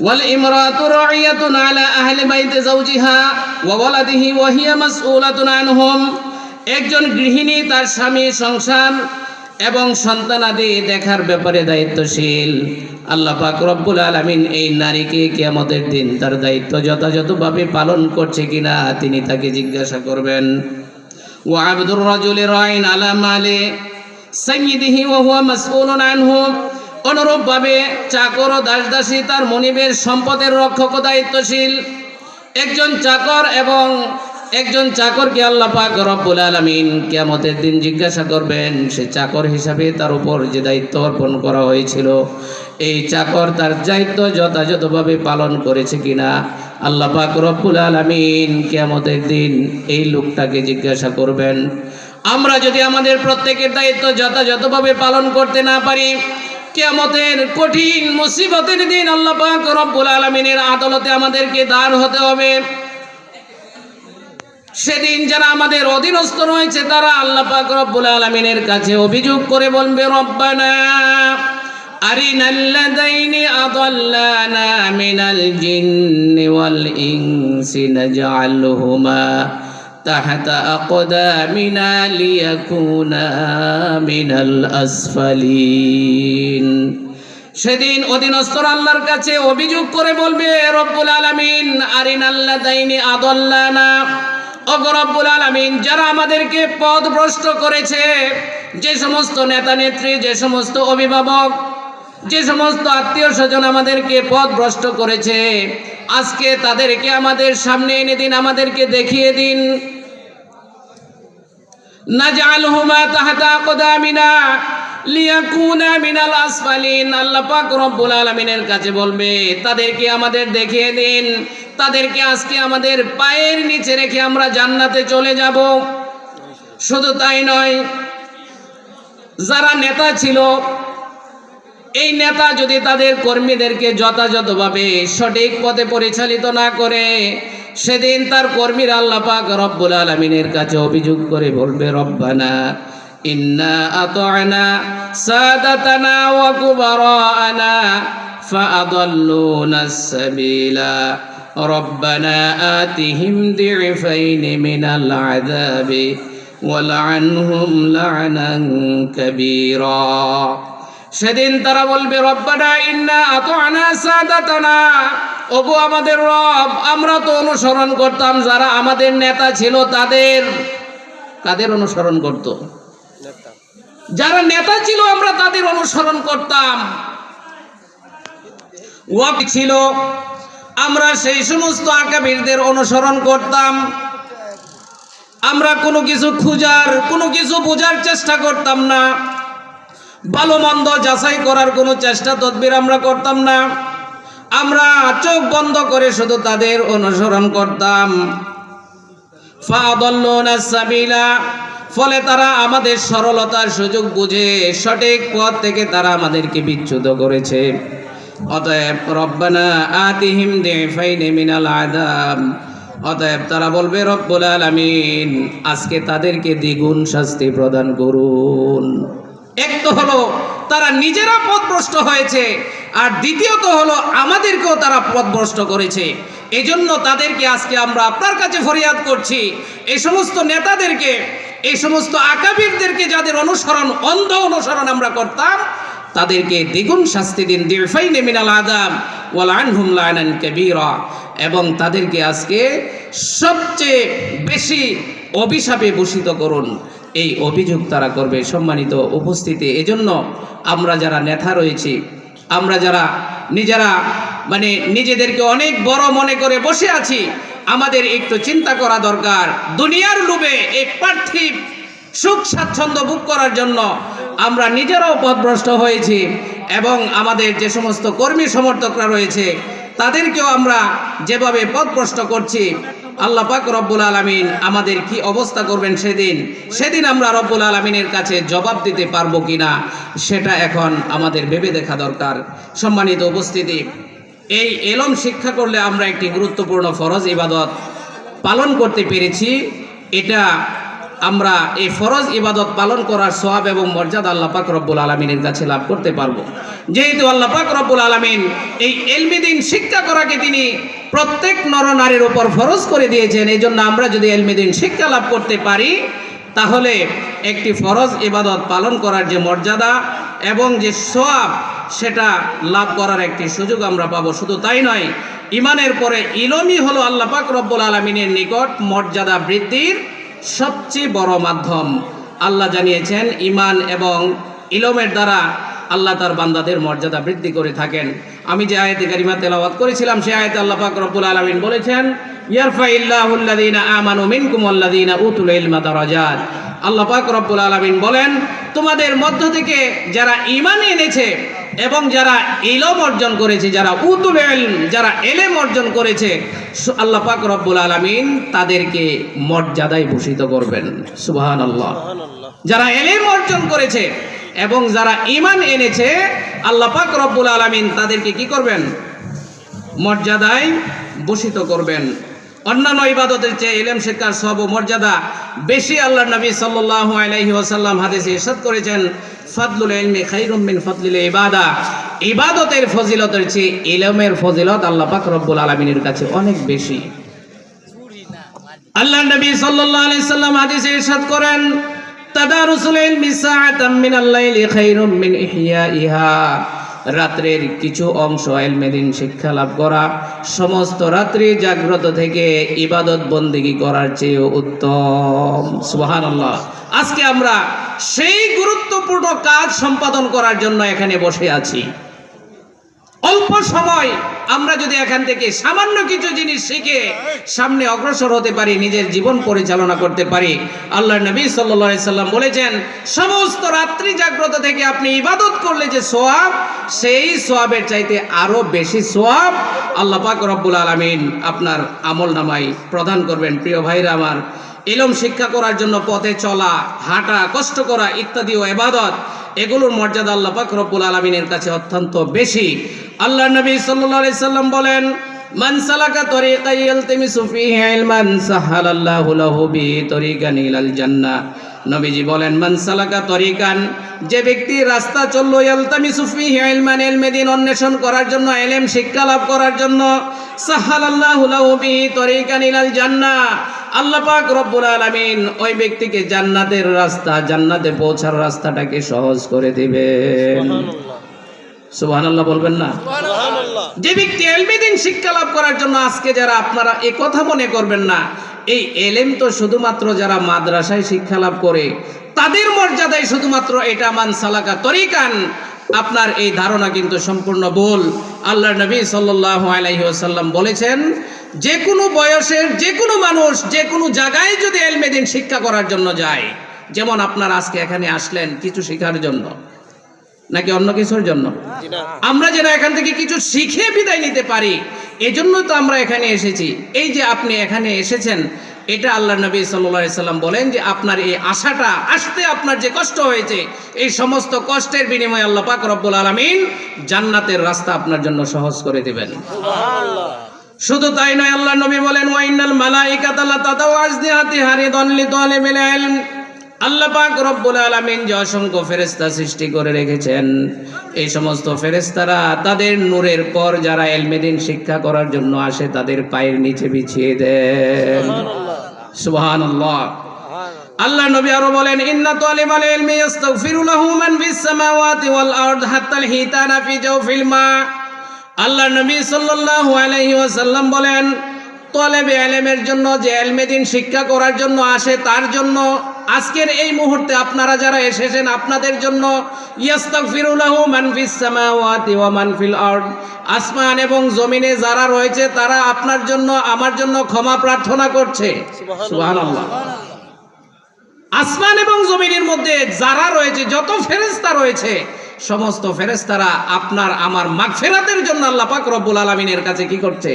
والامرأة راعية على أهل بيت زوجها وولده وهي مسؤولة عنهم একজন গৃহিণী তার স্বামী সংসার এবং সন্তানাদি দেখার ব্যাপারে দায়িত্বশীল আল্লাহ পাক রব্বুল আলামিন এই নারীকে কিয়ামতের দিন তার দায়িত্ব যথাযথভাবে পালন করছে কিনা তিনি তাকে জিজ্ঞাসা করবেন ও আব্দুর রাজুল রাইন আলা মালে সাইয়্যিদিহি ওয়া হুয়া মাসউলুন আনহু অনুরূপভাবে চাকর ও দাসদাসী তার মনিবের সম্পদের রক্ষক দায়িত্বশীল। একজন চাকর এবং একজন চাকরকে আল্লাহ পাক রব্বুল আলামিন কিয়ামতের দিন জিজ্ঞাসা করবেন, সে চাকর হিসাবে তার উপর যে দায়িত্ব অর্পণ করা হয়েছিল, এই চাকর তার দায়িত্ব যথাযথভাবে পালন করেছে কিনা? আল্লাহ পাক রব্বুল আলামিন কিয়ামতের দিন এই লোকটাকে জিজ্ঞাসা করবেন। আমরা যদি আমাদের প্রত্যেকের দায়িত্ব যথাযথভাবে পালন করতে না পারি কিয়ামতের কঠিন মুসিবতের দিন আল্লাহ রব্বুল আলামিনের আদালতে আমাদেরকে দাঁড় হতে হবে। সেদিন যারা আমাদের অধীনস্থ রয়েছে, তারা আল্লাহ পাক রব্বুল আলামিনের কাছে অভিযোগ করে বলবে, রব্বানা ইনসি নাজআলহুমা। তাহতা আকদামিনা লিয়াকুনা মিনাল আসফালিন সেদিন অধীনস্থর আল্লাহর কাছে অভিযোগ করে বলবে, রব্বুল আলামিন আরিনাল্লা দাইনি আদল্লানা। অগরব্বুল আলামিন, যারা আমাদেরকে পথ ভ্রষ্ট করেছে, যে সমস্ত নেতা নেত্রী, যে সমস্ত অভিভাবক, যে সমস্ত আত্মীয় স্বজন আমাদেরকে পথ ভ্রষ্ট করেছে, আজকে তাদেরকে আমাদের সামনে এনে দিন, আমাদেরকে দেখিয়ে দিন। নাজআলহুমা তাহতা আকদামিনা লিয়াকুনা মিনাল আসফালিন। আল্লাহ পাক রব্বুল আলামিনের কাছে বলবে, তাদেরকে আমাদের দেখিয়ে দিন, তাদেরকে আজকে আমাদের পায়ের নিচে রেখে আমরা জান্নাতে চলে যাব। শুধু তাই নয়, যারা নেতা ছিল, এই নেতা যদি তাদের কর্মীদেরকে যথাযথভাবে সঠিক পথে পরিচালিত না করে সেদিন তার কর্মীরা আল্লাহ পাক রব্বুল আলমিনের কাছে অভিযোগ করে বলবে, রব্বানা ইন্না আতআনা সাদাতানা ওয়া কুবারানা ফাআদাল্লুনা সাবিলা। রব্বানা আতিহিম দি'ফাইন মিনাল আযাবি ওয়ালআনহুম লা'নান কাবীরা। সেদিন তারা বলবে, রব্বানা ইন্না আতআনা সাদাতানা ওগো আমাদের রব, আমরা তো অনুসরণ করতাম, যারা আমাদের নেতা ছিল তাদের কাদের অনুসরণ করত। যারা নেতা ছিল, আমরা তাদের অনুসরণ করতাম। ছিল, আমরা সেই সমস্ত আকাবিরদের অনুসরণ করতাম। আমরা কোনো কিছু খুঁজার, কোনো কিছু বোঝার চেষ্টা করতাম না। ভালো মন্দ যাচাই করার কোনো চেষ্টা, তদবির আমরা করতাম না। আমরা চোখ বন্ধ করে শুধু তাদের অনুসরণ করতাম। ফলে তারা আমাদের সরলতার সুযোগ বুঝে সঠিক পথ থেকে তারা আমাদেরকে বিচ্যুত করেছে। অতএব রব্বানা আতিহিম দিফাইনি মিনাল আযাব। অতএব তারা বলবে, রব্বুল আলামিন, আজকে তাদেরকে দ্বিগুণ শাস্তি প্রদান করুন। এক তো হলো তারা নিজেরা পথভ্রষ্ট হয়েছে। আর দ্বিতীয়ত হলো, আমাদেরকেও তারা পথভ্রষ্ট করেছে। এজন্য তাদেরকে আজকে আমরা আপনার কাছে ফরিয়াদ করছি। এই সমস্ত নেতাদেরকে, এই সমস্ত আকাবিরদেরকে যাদের অনুসরণ, অন্ধ অনুসরণ আমরা করতাম, তাদেরকে দ্বিগুণ শাস্তি দিন। দিরফাইনে মিনাল আদাম ওয়াল আনহুম লানান কাবীরা। এবং তাদেরকে আজকে সবচেয়ে বেশি অভিশাপে ভূষিত করুন। এই অভিযোগ তারা করবে সম্মানিত উপস্থিতি। এজন্য আমরা যারা নেতা রয়েছি, আমরা যারা নিজেরা মানে নিজেদেরকে অনেক বড় মনে করে বসে আছি, আমাদের একটু চিন্তা করা দরকার। দুনিয়ার লোভে এই পার্থিব সুখ, স্বাচ্ছন্দ্য ভোগ করার জন্য আমরা নিজেরাও পথভ্রষ্ট হয়েছি এবং আমাদের যে সমস্ত কর্মী সমর্থকরা রয়েছে, তাদেরকেও আমরা যেভাবে পথভ্রষ্ট করছি আল্লাহ পাক রব্বুল আলমিন আমাদের কি অবস্থা করবেন সেদিন? সেদিন আমরা রব্বুল আলমিনের কাছে জবাব দিতে পারব কিনা, সেটা এখন আমাদের ভেবে দেখা দরকার। সম্মানিত উপস্থিতি, এই এলম শিক্ষা করলে আমরা একটি গুরুত্বপূর্ণ ফরজ ইবাদত পালন করতে পেরেছি। এটা আমরা এই ফরজ ইবাদত পালন করার সোয়াব এবং মর্যাদা আল্লাহ পাক রব্বুল আলমিনের কাছে লাভ করতে পারব। যেহেতু আল্লাহ পাক রব্বুল আলমিন এই এলমিদিন শিক্ষা করাকে তিনি প্রত্যেক নর নারীর উপর ফরজ করে দিয়েছেন এই জন্য আমরা যদি এলমিদিন শিক্ষা লাভ করতে পারি, তাহলে একটি ফরজ ইবাদত পালন করার যে মর্যাদা এবং যে সোয়াব সেটা লাভ করার একটি সুযোগ আমরা পাবো। শুধু তাই নয় ইমানের পরে ইলমই হলো আল্লাহ পাক রব্বুল আলমিনের নিকট মর্যাদা বৃদ্ধির সবচেয়ে বড় মাধ্যম। আল্লাহ জানিয়েছেন ইমান এবং ইলমের দ্বারা আল্লাহ তার বান্দাদের মর্যাদা বৃদ্ধি করে থাকেন। আমি যে আয়াতে কারিমা তেলাওয়াত করেছিলাম সে আয়াতে আল্লাহ পাক রব্বুল আলামিন বলেছেন আল্লাহ পাক রব্বুল আলামিন বলেন তোমাদের মধ্য থেকে যারা ঈমান এনেছে এবং যারা ইলম অর্জন করেছে যারা উতুল যারা এলেম অর্জন করেছে আল্লাহ পাক রব্বুল আলামিন তাদেরকে মর্যাদায় ভূষিত করবেন। সুবহানাল্লাহ। যারা এলেম অর্জন করেছে এবং যারা ইমান এনেছে আল্লাহ পাক রব্বুল আলামিন তাদেরকে কি করবেন? মর্যাদায় ভূষিত করবেন। অন্যান্য ইবাদতের চেয়ে এলেম শিক্ষার সব মর্যাদা বেশি আল্লাহ নবী সাল্লাল্লাহু আলাইহি ওয়াসাল্লাম হাদিসে ইরশাদ করেছেন ফাদলুল ইলমি খায়রুম মিন ফাদলিল ইবাদা। ইবাদতের ফজিলতের চেয়ে ইলমের ফজিলত আল্লাহ পাক রব্বুল আলামিনের কাছে অনেক বেশি। আল্লাহ নবী সাল্লাল্লাহু আলাইহি সাল্লাম হাদিসে ইরশাদ করেন রাত্রের কিছু অংশ এলমেদিন শিক্ষা লাভ করা, সমস্ত রাত্রি জাগ্রত থেকে ইবাদত বন্দিগি করার চেয়ে উত্তম। সুহান আজকে আমরা সেই গুরুত্বপূর্ণ কাজ সম্পাদন করার জন্য এখানে বসে আছি। অল্প সময় আমরা যদি এখান থেকে সামান্য কিছু জিনিস শিখে সামনে অগ্রসর হতে পারি, নিজের জীবন পরিচালনা করতে পারি। আল্লাহ নবী সাল্লাল্লাহু সাল্লাম বলেছেন, সমস্ত রাত্রি জাগ্রত থেকে আপনি ইবাদত করলে যে সোয়াব, সেই সোয়াবের চাইতে আরও বেশি সোয়াব আল্লাহ পাক রব্বুল আলামিন আপনার আমল নামাই প্রদান করবেন। প্রিয় ভাইরা আমার, ইলম শিক্ষা করার জন্য পথে চলা, হাঁটা, কষ্ট করা ইত্যাদি ও এবাদত এগুলোর মর্যাদা আল্লাহ পাক রব্বুল আলমিনের কাছে অত্যন্ত বেশি। আল্লাহ নবী আলাইহি সাল্লাম বলেন, মান সালাকা তরিকান ইয়ালতামিসু ফীহি ইলমান, সাহালাল্লাহু লাহু বিহি তরিকান ইলাল জান্নাহ। নবীজি বলেন, মান সালাকা তরিকান, যে ব্যক্তি রাস্তা চলল ইয়ালতামিসু ফীহি ইলমান ইলমেদিন অন্বেষণ করার জন্য, ইলম শিক্ষা লাভ করার জন্য, সাহালাল্লাহু লাহু বিহি তরিকান ইলাল জান্নাহ। আল্লাহ পাক রব্বুল আলামিন ওই ব্যক্তিকে জান্নাতের রাস্তা জান্নাতে পৌঁছার রাস্তাটাকে সহজ করে দিবেন। সুবহানাল্লাহ। বলবেন না? যে ব্যক্তি এলমিদিন শিক্ষা লাভ করার জন্য আজকে যারা আপনারা এ কথা মনে করবেন না এই এলেম তো শুধুমাত্র যারা মাদ্রাসায় শিক্ষা লাভ করে তাদের মর্যাদায় শুধুমাত্র এটা মান সালাকা তরিকান। আপনার এই ধারণা কিন্তু সম্পূর্ণ ভুল। আল্লাহ নবী সাল্লাল্লাহু আলাইহি ওয়াসাল্লাম বলেছেন যে কোনো বয়সের যে কোনো মানুষ যে কোনো জায়গায় যদি এলমেদিন শিক্ষা করার জন্য যায় যেমন আপনার আজকে এখানে আসলেন কিছু শেখার জন্য নাকি অন্য কিছুর জন্য? আমরা যেন এখান থেকে কিছু শিখে বিদায় নিতে পারি এজন্য তো আমরা এখানে এসেছি। এই যে আপনি এখানে এসেছেন এটা আল্লাহ নবী সাল্লাল্লাহু সাল্লাম বলেন যে আপনার এই আশাটা আসতে আপনার যে কষ্ট হয়েছে এই সমস্ত কষ্টের বিনিময়ে আল্লাহ পাক রব্বুল আলামিন জান্নাতের রাস্তা আপনার জন্য সহজ করে দিবেন। শুধু তাই নয় আল্লাহ নবী বলেন, ওয়াইনাল মালাইকাতা লা তাদাউ আজনিহাতি হারিদান লিতালিবিল ইলম। আল্লাহ পাক রব্বুল আলামিন যে অসংখ্য ফেরেশতা সৃষ্টি করে রেখেছেন, এই সমস্ত ফেরেশতারা তাদের নূরের পর যারা এলমেদিন শিক্ষা করার জন্য আসে, তাদের পায়ের নিচে বিছিয়ে দেন। সুবহানাল্লাহ। আল্লাহ নবী আরও বলেন, ইন্না তালিবাল ইলমি ইস্তাগফিরু লাহু মান ফিস সামাওয়াতি ওয়াল আরদ হাত্তা আল হিতানা ফি জাওফিল মা। আল্লাহ নবী ওয়াসাল্লাম বলেন তলেবে এলেমের জন্য যে এলমেদিন শিক্ষা করার জন্য আসে তার জন্য আজকের এই মুহূর্তে আপনারা যারা এসেছেন আপনাদের জন্য মান মান আসমান এবং জমিনে যারা রয়েছে তারা আপনার জন্য আমার জন্য ক্ষমা প্রার্থনা করছে। আসমান এবং জমিনের মধ্যে যারা রয়েছে যত ফেরেশতা রয়েছে সমস্ত ফেরেস্তারা আপনার, আমার মাগফিরাতের জন্য আল্লাহ পাক আলামিনের কাছে কি করছে?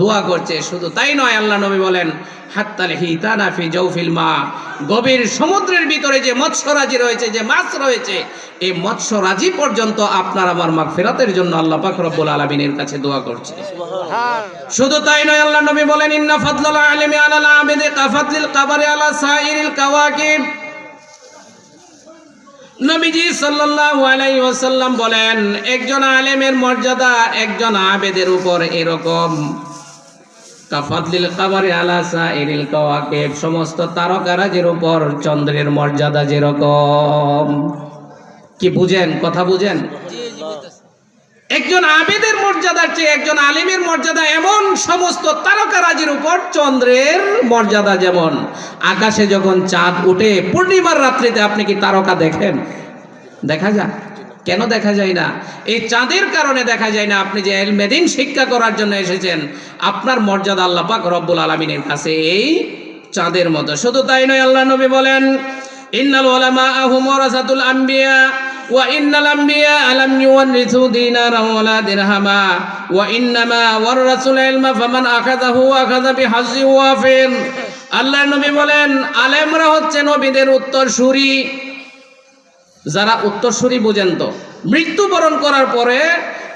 দোয়া করছে। শুধু তাই নয়, আল্লাহ নবী বলেন, হাত্তাল হিতানা জৌফিল মা গভীর সমুদ্রের ভিতরে যে মৎস্যরাজি রয়েছে, যে মাছ রয়েছে, এই মৎস্যরাজি পর্যন্ত আপনার, আমার মাগ ফেরাতের জন্য আল্লাহ পাক রব্বুল আলামিনের কাছে দোয়া করছে। শুধু তাই নয়, আল্লাহ নবী বলেন, ইন্না ফাদলাল আলিমি আলাল আবিদি কাফাদলিল কাবারি আলা সাইরিল কাওয়াকিব নবীজি সাল্লাল্লাহু আলাইহি ওয়াসাল্লাম বলেন, একজন আলেমের মর্যাদা একজন আবেদের উপর এরকম। কাফাদলিল কাবারি আলা সাইরিল কাওয়াকিব, সমস্ত তারকারাজের উপর চন্দ্রের মর্যাদা যেরকম। কি বুঝেন? কথা বুঝেন? একজন আবেদের মর্যাদার চেয়ে একজন আলিমের মর্যাদা এমন সমস্ত তারকারাজির উপর চন্দ্রের মর্যাদা যেমন। আকাশে যখন চাঁদ উঠে, পূর্ণিমার রাত্রিতে আপনি কি তারকা দেখেন? দেখা যায়? কেন দেখা যায় না? এই চাঁদের কারণে দেখা যায় না আপনি যে এলমেদিন শিক্ষা করার জন্য এসেছেন। আপনার মর্যাদা আল্লাহ পাক রব্বুল আলমিনের কাছে এই চাঁদের মতো। শুধু তাই নয়, আল্লাহ নবী বলেন, ইন্নাল ওলামা আহুম ওরাসাতুল আম্বিয়া। আম্বিয়া আলাম ইউওয়ারিসু দিনারান ওয়ালা দিরহামা ওয়া ইন্নামা ওয়ারাসুল ইলমা ফামান আখাযাহু আখাযা বিহাজ্জি ওয়াফির আল্লাহর নবী বলেন, আলেমরা হচ্ছে নবীদের উত্তরসূরি। যারা উত্তরসূরি বোঝেন তো। মৃত্যুবরণ করার পরে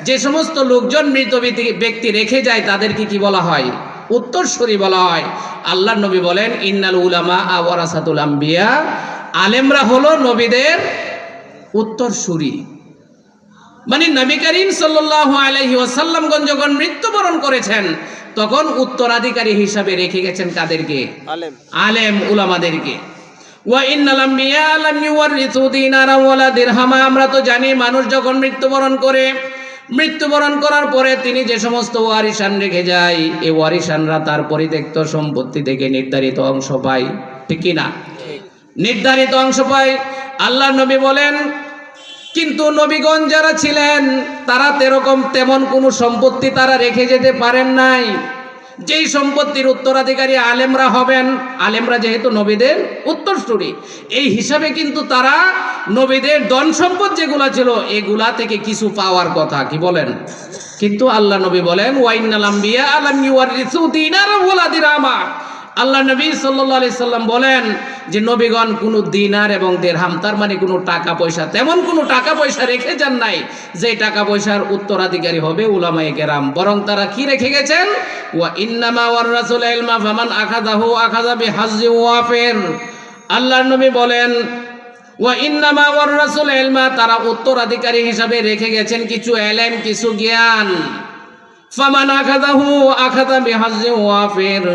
যে সমস্ত লোকজন মৃত ব্যক্তি- ব্যক্তি রেখে যায়, তাদেরকে কি বলা হয়? উত্তরসূরি বলা হয়। আল্লাহ নবী বলেন, ইন্নাল উলামা আওয়ারাসাতুল আম্বিয়া আলেমরা হলো নবীদের উত্তরসূরি মানে নবী করিম সাল্লাল্লাহু আলাইহি ওয়াসাল্লামগণ যখন মৃত্যুবরণ করেছেন তখন উত্তরাধিকারী হিসাবে রেখে গেছেন কাদেরকে? আলেম। আলেম উলামাদেরকে। আমরা তো জানি মানুষ যখন মৃত্যুবরণ করে মৃত্যুবরণ করার পরে তিনি যে সমস্ত ওয়ারিসান রেখে যায় এই ওয়ারিসানরা তার পরিত্যক্ত সম্পত্তি থেকে নির্ধারিত অংশ পায়। ঠিক না নির্ধারিত অংশ পায়। আল্লাহ নবী বলেন, কিন্তু নবীগণ যারা ছিলেন, তারা তেরকম তেমন কোনো সম্পত্তি তারা রেখে যেতে পারেন নাই। যেই সম্পত্তির উত্তরাধিকারী আলেমরা হবেন, আলেমরা যেহেতু নবীদের উত্তরসূরি, এই হিসাবে কিন্তু তারা নবীদের ধন সম্পদ যেগুলা ছিল, এগুলা থেকে কিছু পাওয়ার কথা। কি বলেন? কিন্তু আল্লাহ নবী বলেন ওয়াইনাল আম্বিয়া আলাম ইউয়ারিসু দিনার ওয়ালা দিরহামা আল্লাহ নবী আলাইহি সাল্লাম বলেন যে, নবীগণ, কোনো দিনার এবং দেড়হাম তার মানে কোনো টাকা পয়সা, তেমন কোনো টাকা পয়সা রেখে যান নাই। যে টাকা পয়সার উত্তরাধিকারী হবে উলামায়ে কেরাম। বরং তারা কি রেখে গেছেন? ওয়া ইন্নামা ওয়ার রাসূল ইলমা ফামান আখাযাহু আখাযা বিহাজ্জি ওয়াফির। আল্লাহর নবী বলেন, ওয়া ইন্নামা ওয়ার রাসূল ইলমা, তারা উত্তরাধিকারী হিসাবে রেখে গেছেন কিছু এলেম, কিছু জ্ঞান। ফামান আখাদাহু আখাদা বিহাজ্জি ওয়াফির।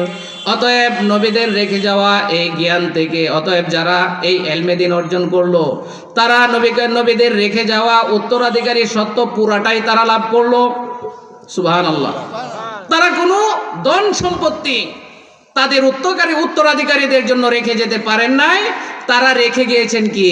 অতএব নবীদের রেখে যাওয়া এই জ্ঞান থেকে, অতএব যারা এই এলমেদিন অর্জন করল, তারা নবীকে নবীদের রেখে যাওয়া উত্তরাধিকারী সত্য পুরাটাই তারা লাভ করল। সুবহান আল্লাহ তারা কোনো ধন সম্পত্তি তাদের উত্তরকারী উত্তরাধিকারীদের জন্য রেখে যেতে পারেন নাই। তারা রেখে গিয়েছেন কি?